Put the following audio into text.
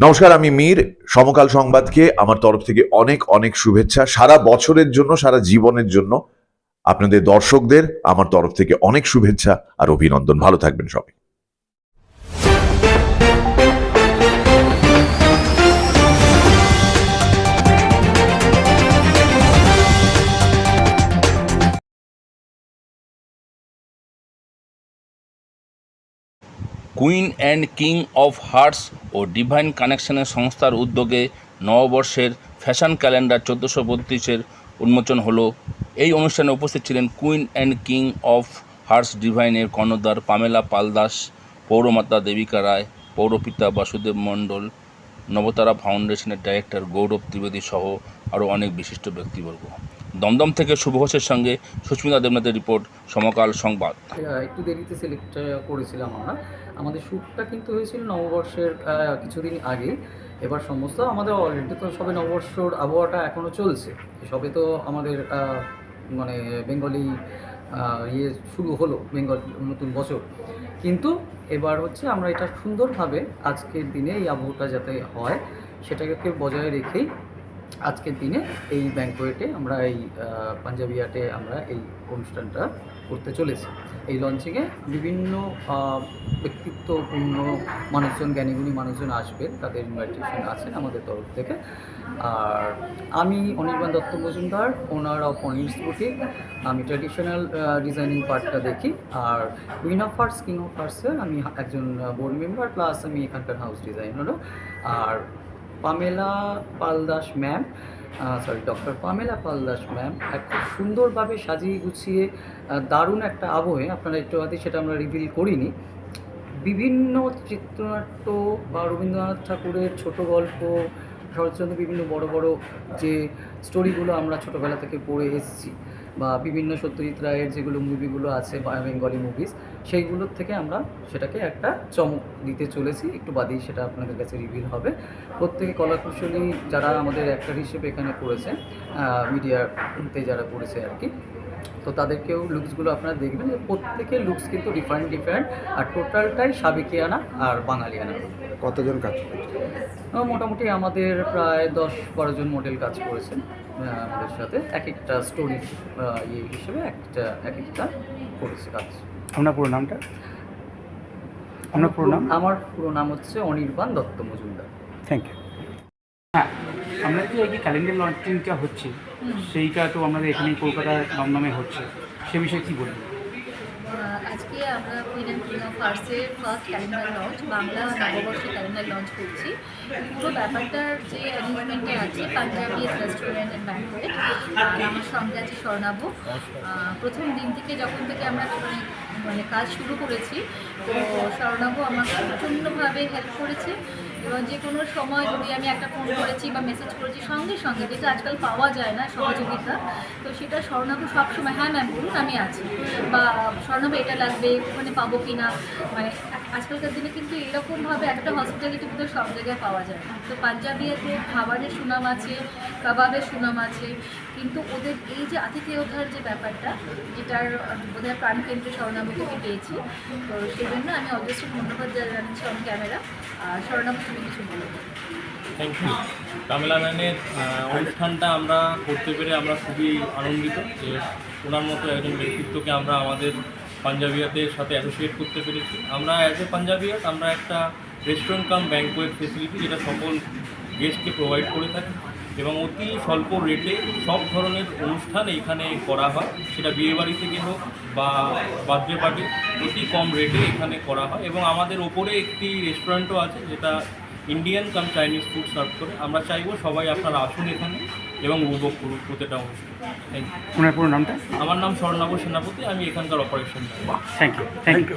নমস্কার, আমি মীর। সমকাল সংবাদকে আমার তরফ থেকে অনেক অনেক শুভেচ্ছা। সারা বছরের জন্য, সারা জীবনের জন্য আপনাদের দর্শকদের আমার তরফ থেকে অনেক শুভেচ্ছা আর অভিনন্দন। ভালো থাকবেন সবাই। Queen and king of hearts O divine কানেকশনের সংস্থার উদ্যোগে নববর্ষের ফ্যাশন ক্যালেন্ডার চোদ্দোশো বত্রিশের উন্মোচন হলো। এই অনুষ্ঠানে উপস্থিত ছিলেন queen and king of hearts ডিভাইনের কর্ণধার পামেলা পালদাস পৌরমাতা দেবিকা রায়, পৌরপিতা বাসুদেব মণ্ডল, নবতারা ফাউন্ডেশনের ডাইরেক্টর গৌরব ত্রিবেদী সহ আরও অনেক বিশিষ্ট ব্যক্তিবর্গ। দমদম থেকে শুভ ঘোষের সঙ্গে সুস্মিতা দেবনাথের রিপোর্ট, সমকাল সংবাদ। একটু দেরিতে সিলেক্ট করেছিলাম আমরা। আমাদের শ্যুটটা কিন্তু হয়েছিল নববর্ষের কিছুদিন আগে। এবার সমস্ত আমাদের অলরেডি তো সবে নববর্ষর আবহাওয়াটা এখনও চলছে। সবে তো আমাদের মানে বেঙ্গলি ইয়ে শুরু হলো, বেঙ্গল নতুন বছর। কিন্তু এবার হচ্ছে আমরা এটা সুন্দরভাবে আজকের দিনে এই আবহাওয়াটা যাতে হয়, সেটাকে বজায় রেখেই আজকের দিনে এই ব্যাঙ্কোয়েটে আমরা এই পাঞ্জাবি আমরা এই অনুষ্ঠানটা করতে চলেছি। এই লঞ্চিংয়ে বিভিন্ন ব্যক্তিত্বপূর্ণ মানুষজন, জ্ঞানীগুণী মানুষজন আসবেন তাদের ইনভাইটেশন আছেন আমাদের তরফ থেকে। আর আমি Anirban Dutta Majumdar owner of Anir's boutique আমি ট্র্যাডিশনাল ডিজাইনিং পার্টটা দেখি। আর queen of arts king of আর্টসের আমি একজন বোর্ড মেম্বার প্লাস আমি এখানকার হাউস ডিজাইনারও আর Pamela Paldas ma'am sorry doctor Pamela Paldas ma'am, এক খুব সুন্দরভাবে সাজিয়ে গুছিয়ে দারুণ একটা আবহে, আপনারা একটু আগে সেটা আমরা রিভিল করিনি। বিভিন্ন চিত্রনাট্য বা রবীন্দ্রনাথ ঠাকুরের ছোট গল্প, শরৎচন্দ্র বিভিন্ন বড় বড় যে স্টোরিগুলো আমরা ছোটোবেলা থেকে পড়ে এসেছি। বা বিভিন্ন সত্যজিৎ রায়ের যেগুলো মুভিগুলো আছে বেঙ্গলি মুভিস সেইগুলোর থেকে আমরা সেটাকে একটা চমক দিতে চলেছি। একটু বাদেই সেটা আপনাদের কাছে রিভিল হবে। প্রত্যেকে কলাকুশলী যারা আমাদের অ্যাক্টর হিসেবে এখানে করেছে মিডিয়াতে যারা করেছে আর কি তো তাদেরকেও লুকসগুলো আপনারা দেখবেন। যে প্রত্যেকের লুকস কিন্তু ডিফারেন্ট ডিফারেন্ট আর টোটালটাই সাবেকিয়ানা আর বাঙালিয়ানা। কতজন কাজ মোটামুটি আমাদের প্রায় দশ বারো জন মডেল কাজ করেছেন আমাদের সাথে। এক একটা স্টোরি ইয়ে হিসেবে একটা এক একটা করেছে কাজ। আপনার পুরো নামটা? আপনার পুরো নাম? আমার পুরো নাম হচ্ছে অনির্বাণ দত্ত মজুমদার। থ্যাংক ইউ হ্যাঁ আমরা যে এই যে ক্যালেন্ডার লঞ্চিংটা হচ্ছে সেইটা তো আমাদের এখানে কলকাতা দমদমে হচ্ছে। সে বিষয়ে কী বলবেন? আহ, আজকে আমরা কুইন অ্যান্ড কিং অফ আর্টসের ফার্স্ট ক্যালেন্ডার লঞ্চ বাংলা নববর্ষে ক্যালেন্ডার লঞ্চ করছি। পুরো ব্যাপারটার যে অ্যারেঞ্জমেন্টে আছে পাঞ্জাবি রেস্টুরেন্ট অ্যান্ড ব্যাঙ্কোয়েট আর আমার সঙ্গে আছে স্বর্ণাভ প্রথম দিন থেকে যখন থেকে আমরা মানে মানে কাজ শুরু করেছি তো স্বর্ণাভ আমাকে প্রচণ্ডভাবে হেল্প করেছে। যে কোনো সময় যদি আমি একটা ফোন করেছি বা মেসেজ করেছি, সঙ্গে সঙ্গে যেটা আজকাল পাওয়া যায় না সহযোগিতা, তো সেটা স্বর্ণাভ সবসময় হ্যাঁ ম্যাম বলুন, আমি আছি। বা স্বর্ণাভ এটা লাগবে, ওখানে পাবো কি না মানে আজকালকার দিনে কিন্তু এরকমভাবে একটা হসপিটালিটি কিন্তু সব জায়গায় পাওয়া যায় তো পাঞ্জাবিয়াতে খাবারের সুনাম আছে কাবাবের সুনাম আছে, কিন্তু ওদের এই যে আতিথেয়তার যে ব্যাপারটা, যেটার বোধহয় প্রাণকেন্দ্রে স্বর্ণাভকে আমি পেয়েছি, তো সেই জন্য আমি অজস্র ধন্যবাদ জানাচ্ছি অন ক্যামেরা আর স্বর্ণাভ তুমি কিছু বলো। থ্যাংক ইউ কামেলা ম্যানের অনুষ্ঠানটা আমরা করতে পেরে আমরা খুবই আনন্দিত যে ওনার মতো একজন ব্যক্তিত্বকে আমরা আমাদের পাঞ্জাবিয়াতের সাথে অ্যাসোসিয়েট করতে পেরেছি। আমরা অ্যাজ এ পাঞ্জাবিয়াত, আমরা একটা রেস্টুরেন্ট কাম ব্যাঙ্কোয়েট ফেসিলিটি যেটা সকল গেস্টকে প্রোভাইড করে থাকি এবং অতি স্বল্প রেটে সব ধরনের অনুষ্ঠান এইখানে করা হয়। সেটা বিয়েবাড়ি থেকে হোক বা বার্থডে পার্টি, অতি কম রেটে এখানে করা হয় এবং আমাদের ওপরে একটি রেস্টুরেন্টও আছে যেটা Indian cum Chinese food serve করে। আমরা চাইব সবাই আপনারা আসুন এখানে। এবং উপভোগ করুন প্রতিটা অনুষ্ঠান পুরো নামটা? আমার নাম স্বর্ণাভ সেনাপতি আমি এখানকার operation thank you thank you